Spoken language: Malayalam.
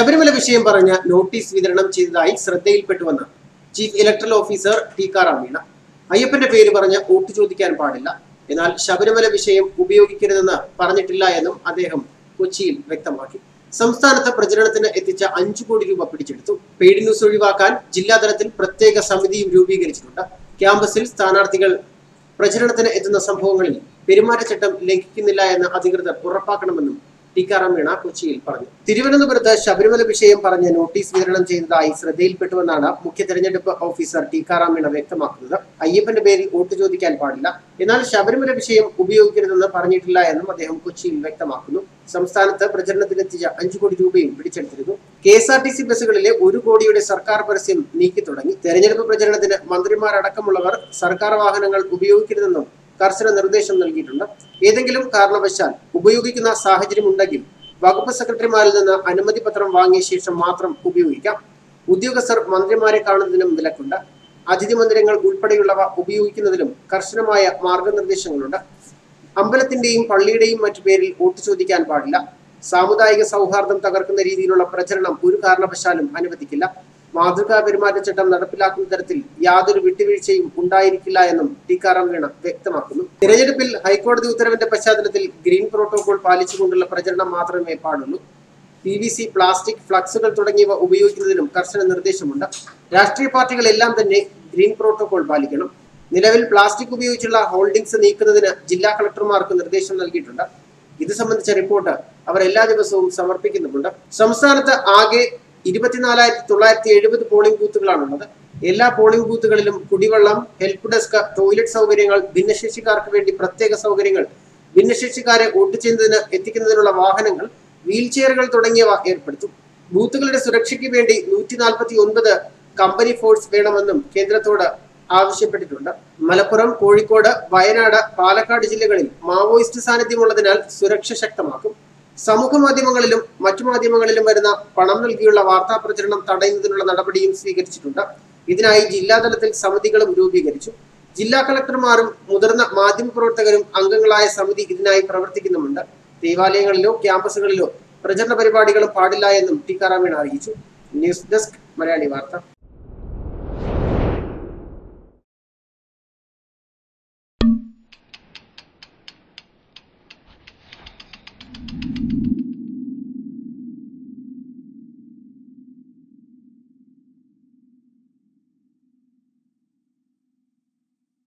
ശബരിമല വിഷയം പറഞ്ഞ നോട്ടീസ് വിതരണം ചെയ്തതായി ശ്രദ്ധയിൽപ്പെട്ടുവെന്ന് chief electoral officer Tikaram Meena അയ്യപ്പന്റെ പേര് പറഞ്ഞ് വോട്ട് ചോദിക്കാൻ പാടില്ല. എന്നാൽ ശബരിമല വിഷയം ഉപയോഗിക്കരുതെന്ന് പറഞ്ഞിട്ടില്ല എന്നും അദ്ദേഹം കൊച്ചിയിൽ വ്യക്തമാക്കി. സംസ്ഥാനത്ത് പ്രചരണത്തിന് എത്തിച്ച അഞ്ചു കോടി രൂപ പിടിച്ചെടുത്തു. പെയ്ഡ് ന്യൂസ് ഒഴിവാക്കാൻ ജില്ലാതലത്തിൽ പ്രത്യേക സമിതിയും രൂപീകരിച്ചിട്ടുണ്ട്. ക്യാമ്പസിൽ സ്ഥാനാർത്ഥികൾ പ്രചരണത്തിന് എത്തുന്ന സംഭവങ്ങളിൽ പെരുമാറ്റച്ചട്ടം ലംഘിക്കുന്നില്ല എന്ന് അധികൃതർ ഉറപ്പാക്കണമെന്നും ടിക്കാറാം മീണ കൊച്ചിയിൽ പറഞ്ഞു. തിരുവനന്തപുരത്ത് ശബരിമല വിഷയം പറഞ്ഞ് നോട്ടീസ് വിതരണം ചെയ്തതായി ശ്രദ്ധയിൽപ്പെട്ടുവെന്നാണ് മുഖ്യ തെരഞ്ഞെടുപ്പ് ഓഫീസർ ടിക്കാറാം മീണ വ്യക്തമാക്കുന്നത്. അയ്യപ്പന്റെ പേരിൽ വോട്ട് ചോദിക്കാൻ പാടില്ല. എന്നാൽ ശബരിമല വിഷയം ഉപയോഗിക്കരുതെന്ന് പറഞ്ഞിട്ടില്ല എന്നും അദ്ദേഹം കൊച്ചിയിൽ വ്യക്തമാക്കുന്നു. സംസ്ഥാനത്ത് പ്രചരണത്തിനെത്തിച്ച അഞ്ചു കോടി രൂപയും പിടിച്ചെടുത്തിരുന്നു. K S R T C ബസ്സുകളിലെ ഒരു കോടിയുടെ സർക്കാർ പരസ്യം നീക്കി തുടങ്ങി തെരഞ്ഞെടുപ്പ് പ്രചരണത്തിന് മന്ത്രിമാരടക്കമുള്ളവർ സർക്കാർ വാഹനങ്ങൾ ഉപയോഗിക്കരുതെന്നും കർശന നിർദ്ദേശം നൽകിയിട്ടുണ്ട്. ഏതെങ്കിലും കാരണവശാൽ ഉപയോഗിക്കുന്ന സാഹചര്യം ഉണ്ടെങ്കിൽ വകുപ്പ് സെക്രട്ടറിമാരിൽ നിന്ന് അനുമതി പത്രം വാങ്ങിയ ശേഷം മാത്രം ഉപയോഗിക്കാം. ഉദ്യോഗസ്ഥർ മന്ത്രിമാരെ കാണുന്നതിനും വിലക്കുണ്ട് അതിഥി മന്ദിരങ്ങൾ ഉൾപ്പെടെയുള്ളവ ഉപയോഗിക്കുന്നതിലും കർശനമായ മാർഗനിർദ്ദേശങ്ങളുണ്ട്. അമ്പലത്തിന്റെയും പള്ളിയുടെയും മറ്റു പേരിൽ വോട്ട് ചോദിക്കാൻ പാടില്ല. സാമുദായിക സൗഹാർദ്ദം തകർക്കുന്ന രീതിയിലുള്ള പ്രചരണം ഒരു കാരണവശാലും അനുവദിക്കില്ല. മാതൃകാ പെരുമാറ്റച്ചട്ടം നടപ്പിലാക്കുന്ന തരത്തിൽ യാതൊരു വിട്ടുവീഴ്ചയും ഉണ്ടായിരിക്കില്ല എന്നും ടിക്കാറാം മീണ വ്യക്തമാക്കുന്നു. തിരഞ്ഞെടുപ്പിൽ ഹൈക്കോടതി ഉത്തരവിന്റെ പശ്ചാത്തലത്തിൽ ഗ്രീൻ പ്രോട്ടോകോൾ പാലിച്ചുകൊണ്ടുള്ള പ്രചരണം മാത്രമേ പാടുള്ളൂ. പി വി സി പ്ലാസ്റ്റിക് ഫ്ലക്സുകൾ തുടങ്ങിയവ ഉപയോഗിക്കുന്നതിനും കർശന നിർദ്ദേശമുണ്ട്. രാഷ്ട്രീയ പാർട്ടികളെല്ലാം തന്നെ ഗ്രീൻ പ്രോട്ടോകോൾ പാലിക്കണം. നിലവിൽ പ്ലാസ്റ്റിക് ഉപയോഗിച്ചുള്ള ഹോൾഡിംഗ്സ് നീക്കുന്നതിന് ജില്ലാ കളക്ടർമാർക്ക് നിർദ്ദേശം നൽകിയിട്ടുണ്ട്. ഇത് സംബന്ധിച്ച റിപ്പോർട്ട് അവർ എല്ലാ ദിവസവും സമർപ്പിക്കുന്നുമുണ്ട്. സംസ്ഥാനത്ത് ആകെ ഇരുപത്തിനാലായിരത്തി തൊള്ളായിരത്തി എഴുപത് പോളിംഗ് ബൂത്തുകളാണുള്ളത് എല്ലാ പോളിംഗ് ബൂത്തുകളിലും കുടിവെള്ളം ഹെൽപ്പ് ഡെസ്ക് ടോയ്ലറ്റ് സൗകര്യങ്ങൾ ഭിന്നശേഷിക്കാർക്ക് വേണ്ടി പ്രത്യേക സൗകര്യങ്ങൾ ഭിന്നശേഷിക്കാരെ വോട്ട് ചെയ്യുന്നതിന് എത്തിക്കുന്നതിനുള്ള വാഹനങ്ങൾ വീൽ ചെയറുകൾ തുടങ്ങിയവ ഏർപ്പെടുത്തും. ബൂത്തുകളുടെ സുരക്ഷയ്ക്ക് വേണ്ടി നൂറ്റി നാൽപ്പത്തി ഒൻപത് കമ്പനി ഫോഴ്സ് വേണമെന്നും കേന്ദ്രത്തോട് ആവശ്യപ്പെട്ടിട്ടുണ്ട്. മലപ്പുറം കോഴിക്കോട് വയനാട് പാലക്കാട് ജില്ലകളിൽ മാവോയിസ്റ്റ് സാന്നിധ്യമുള്ളതിനാൽ സുരക്ഷ ശക്തമാക്കും. സമൂഹ മാധ്യമങ്ങളിലും മറ്റു മാധ്യമങ്ങളിലും വരുന്ന പണം നൽകിയുള്ള വാർത്താ പ്രചരണം തടയുന്നതിനുള്ള നടപടിയും സ്വീകരിച്ചിട്ടുണ്ട്. ഇതിനായി ജില്ലാതലത്തിൽ സമിതികളും രൂപീകരിച്ചു. ജില്ലാ കളക്ടർമാരും മുതിർന്ന മാധ്യമപ്രവർത്തകരും അംഗങ്ങളായ സമിതി ഇതിനായി പ്രവർത്തിക്കുന്നുമുണ്ട്. ദേവാലയങ്ങളിലോ ക്യാമ്പസുകളിലോ പ്രചരണ പരിപാടികളും പാടില്ല എന്നും ടിക്കാറാമീണ അറിയിച്ചു. ന്യൂസ് ഡെസ്ക് മലയാളി വാർത്ത.